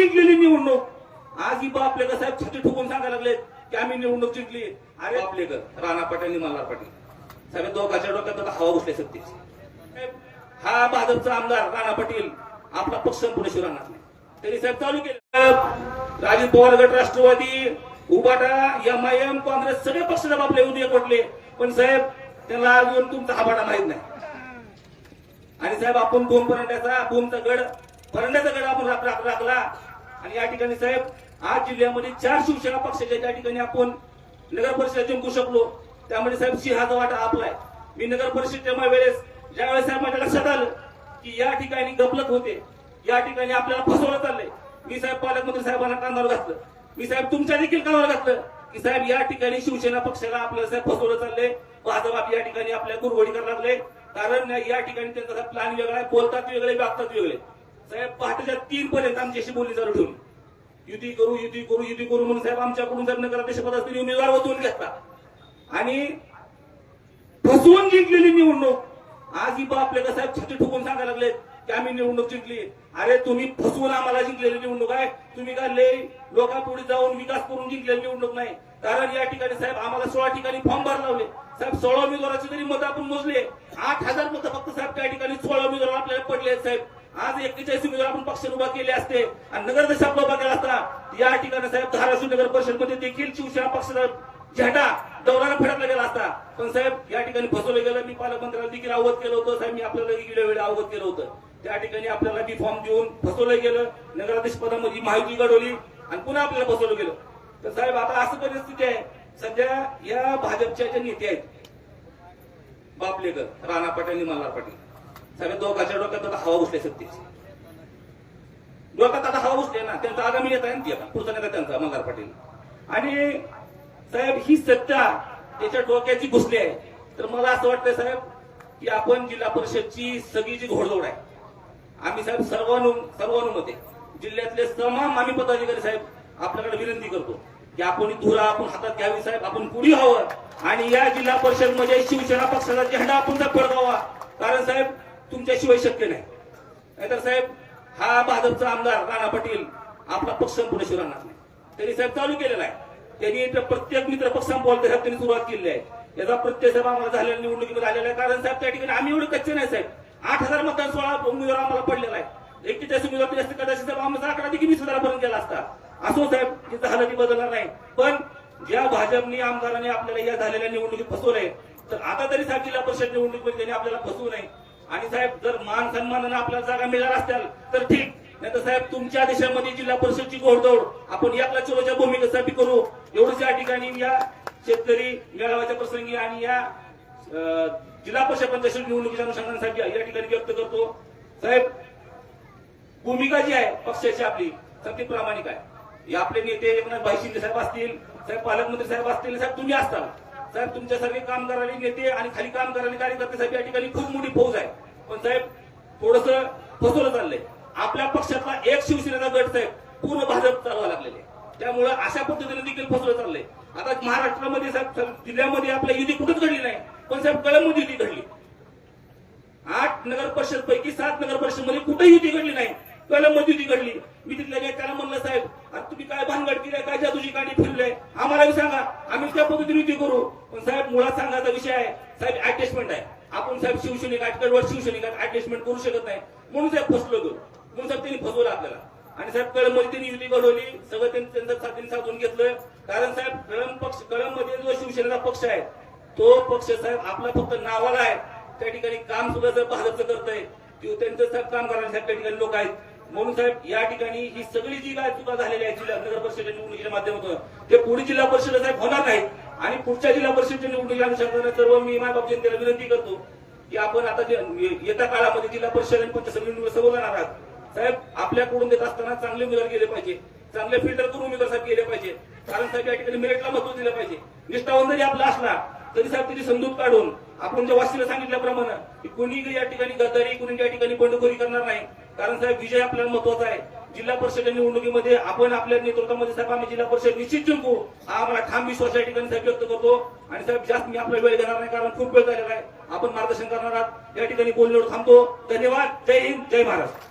जिंकलेली निवडणूक. आज ही बापलेकर साहेब छाती ठोकून सांगायला लागले की आम्ही निवडणूक जिंकली. अरे बापलेकर राणा पाटील आणि मल्हार पाटील. साहेब दोघांच्या डोक्यात आता हवा बसल्या सत्तेची. हा भाजपचा आमदार राणा पाटील आपला पक्ष पुढे शिवराणार नाही. तरी साहेब चालू केलं. राजीव पवार गट Rashtravadi Ubatha M I M Congress सगळे पक्ष साहेब आपले उदय पडले पण साहेब त्यांना अजून तुमचा हा बाटा माहीत नाही. आणि साहेब आपण भूम परंड्याचा भूमचा गड परंड्याचा गड आपण राखला. आणि या ठिकाणी साहेब आज जिल्ह्यामध्ये चार शिवसेना पक्षाच्या त्या ठिकाणी आपण नगर परिषद जिंकू शकलो त्यामध्ये साहेब सिंहाचा वाटा आपलाय मी नगर परिषदेच्या वेळेस ज्यावेळेस साहेब माझ्या लक्षात आलं की या ठिकाणी गपलत होते या ठिकाणी आपल्याला फसवलं चाललंय मी साहेब पालकमंत्री साहेबांना कानावर घातलं. मी साहेब तुमच्या देखील कानावर घातलं की साहेब या ठिकाणी शिवसेना पक्षाला आपल्याला साहेब फसवलं चाललंय. भाजप आप या ठिकाणी आपल्या गुरवडी करायला लागले कारण या ठिकाणी त्यांचा प्लॅन वेगळा आहे बोलतात वेगळे वागतात वेगळे. साहेब पहाटेच्या तीन पर्यंत आमच्याशी बोलणी चालू युती करू युती करू युती करू म्हणून साहेब आमच्याकडून साहेब नगराध्यक्षपदासाठी उमेदवार वतून घेतला. आणि फसवून जिंकलेली निवडणूक. आज ही आपल्याला साहेब छाती ठोकून सांगायला लागले की आम्ही निवडणूक जिंकली. अरे तुम्ही फसवून आम्हाला जिंकलेली निवडणूक आहे. तुम्ही काय लय लोकांपुढे जाऊन विकास करून जिंकलेली निवडणूक नाही. कारण या ठिकाणी साहेब आम्हाला सोळा ठिकाणी फॉर्म भर लावले. साहेब सोळा उमेदवाराची जरी मतं आपण मोजले आठ हजार मतं फक्त साहेब त्या ठिकाणी सोळा उमेदवार आपल्याला पडले आहेत साहेब. आज एक्केचाळीस उमेदवार आपण पक्ष उभा केले असते आणि नगरदेश उभा केला असता या ठिकाणी साहेब धाराशिव नगर परिषदमध्ये देखील शिवसेना पक्षाचा झेंडा दौराला फडकला गेला असता. पण साहेब या ठिकाणी फसवलं गेलं. मी पालकमंत्र्याला देखील अवगत केलं होतं. साहेब मी आपल्याला गेल्या वेळेला अवगत केलं होतं. त्या ठिकाणी आपल्याला बी फॉर्म देऊन फसवलं गेलं. नगराध्यक्ष पदामध्ये माहिती घडवली आणि पुन्हा आपल्याला फसवलं गेलं. तर साहेब आता असं परिस्थिती आहे. सध्या या भाजपच्या ज्या नेते आहेत बापलेकर राणा पाटील आणि मल्हार पाटील साहेब दोघांच्या डोक्यात आता हवा बसल्या सत्तेची डोक्यात आता हवा बसले ना त्यांचा आगामी नेता आहे ना पुढचा नेता त्यांचा मल्हार पाटील. आणि साहेब ही सत्ता त्याच्या डोक्याची घुसली आहे. तर मला असं वाटतं साहेब की आपण जिल्हा परिषदची सगळी जी घोडदौड आहे आम्ही साहेब सर्वानु सर्वानुमते जिल्ह्यातले तमाम आम्ही पदाधिकारी साहेब आपल्याकडे विनंती करतो की आपण धुरा आपण हातात घ्यावी साहेब आपण पुढे हवं आणि या जिल्हा परिषदमध्ये शिवसेना पक्षाचा झेंडा आपण जर फडकावा कारण साहेब तुमच्याशिवाय शक्य नाही. नाहीतर साहेब हा भाजपचा आमदार राणा पाटील आपला पक्ष पुढे शिवराणार नाही. त्यांनी साहेब चालू केलेला आहे. त्यांनी प्रत्येक मित्र पक्षांबरोबर साहेब त्यांनी सुरुवात केली आहे. याचा प्रत्येक साहेब आम्हाला झालेल्या निवडणुकीमध्ये आलेला आहे. कारण साहेब त्या ठिकाणी आम्ही एवढे कच्चे नाही साहेब. आठ हजार मतदान सोळा उमेदवार आम्हाला पडलेला आहे. एक्केचाळीस उमेदवार जास्त कदाचित साहेब आमचा आकडा देखील वीस हजारापर्यंत गेला असता. असो साहेब तिथं हालती बदलणार नाही. पण ज्या भाजपने आमदारांनी आपल्याला या झालेल्या निवडणुकीत फसवलंय तर आता तरी साहेब जिल्हा परिषद निवडणुकीमध्ये त्यांनी आपल्याला फसवू नये. आणि साहेब जर मान सन्मानानं आपल्याला जागा मिळणार असतील तर ठीक. नाही तर साहेब तुमच्या देशामध्ये जिल्हा परिषदची घोडदौड आपण या चोरोच्या भूमिकेसाठी करू. एवढंच या ठिकाणी या शेतकरी मेळाव्याच्या प्रसंगी आणि या जिल्हा परिषद पंचायत निवडणुकीच्या अनुषंगासाठी या ठिकाणी व्यक्त करतो. साहेब भूमिका जी आहे पक्षाची आपली ती प्रामाणिक आहे. आपले नेते एकनाथ भाई शिंदे साहेब असतील साहेब पालकमंत्री साहेब असतील साहेब तुम्ही असताल. साहेब तुमच्यासारखे काम करणारे नेते आणि खाली काम करणारे कार्यकर्ते साहेब या ठिकाणी खूप मोठी फौज आहे. पण साहेब थोडस फसवलं चाललंय. आपल्या पक्षातला एक शिवसेनेचा गट साहेब पूर्ण भाजप चालवा लागलेले त्यामुळे अशा पद्धतीने देखील फसवलं चाललंय. आता महाराष्ट्रामध्ये साहेब जिल्ह्यामध्ये आपल्या युती कुठंच घडली नाही. पण साहेब कळममध्ये युती घडली. आठ नगर परिषद पैकी सात नगर परिषदमध्ये कुठेही युती घडली नाही. कलम युती घडली. मी तिथल्या त्याला म्हणलं साहेब आता तुम्ही काय भानगड केली काय जादूची गाडी आम्हाला सांगा आम्ही त्या पद्धतीने युती करू. पण साहेब मुळात सांगायचा विषय आहे साहेब अटॅचमेंट आहे. आपण साहेब शिवसैनिक आटकडवर शिवसैनिक अटॅचमेंट करू शकत नाही. म्हणून साहेब फसलो तो. म्हणून साहेब त्यांनी फसवलं आपल्याला. आणि साहेब कळममध्ये त्यांनी युती घडवली. सगळं त्यांनी त्यांचं साथीने साधून घेतलं. कारण साहेब कळम पक्ष कळममध्ये जो शिवसेनेचा पक्ष आहे तो पक्ष साहेब आपला फक्त नावाला आहे. त्या ठिकाणी काम सुद्धा जर भाजपचं करत आहे त्यांचं साहेब काम करणारे साहेब त्या ठिकाणी लोक आहेत. म्हणून साहेब या ठिकाणी ही सगळी जी काय चुका झालेली आहे जिल्हा नगर परिषद निवडणुकीच्या माध्यमातून ते पुढे जिल्हा परिषद साहेब होणार नाही आणि पुढच्या जिल्हा परिषदेच्या निवडणुकीच्या अनुषंगाने सर्व मी मायबाप जनतेला विनंती करतो की आपण आता येत्या काळामध्ये जिल्हा परिषद आणि पंचायत समिती निवडणूक समोर जाणार आहात. साहेब आपल्याकडून देत असताना चांगले उमेदवार गेले पाहिजे. चांगले फिल्टर करून उमेदवार साहेब गेले पाहिजे. कारण साहेब या ठिकाणी मेरिटला महत्त्व दिलं पाहिजे. निष्ठावंत जरी आपला असला तरी साहेब त्याची समजूत काढून आपण ज्या वासीला सांगितल्याप्रमाणे की कोणी या ठिकाणी गद्दारी कोणी या ठिकाणी बंडखोरी करणार नाही. कारण साहेब विजय आपल्याला महत्त्वाचा आहे. जिल्हा परिषद निवडणुकीमध्ये आपण आपल्या नेतृत्वामध्ये साहेब आम्ही जिल्हा परिषद निश्चित जिंकू. हा आम्हाला ठाम विश्वास या ठिकाणी साहेब व्यक्त करतो. आणि साहेब जास्त मी आपला वेळ घेणार नाही कारण खूप वेळ झालेला आहे. आपण मार्गदर्शन करणार आहात. या ठिकाणी बोलण्यावर थांबतो. धन्यवाद. जय हिंद. जय महाराष्ट्र.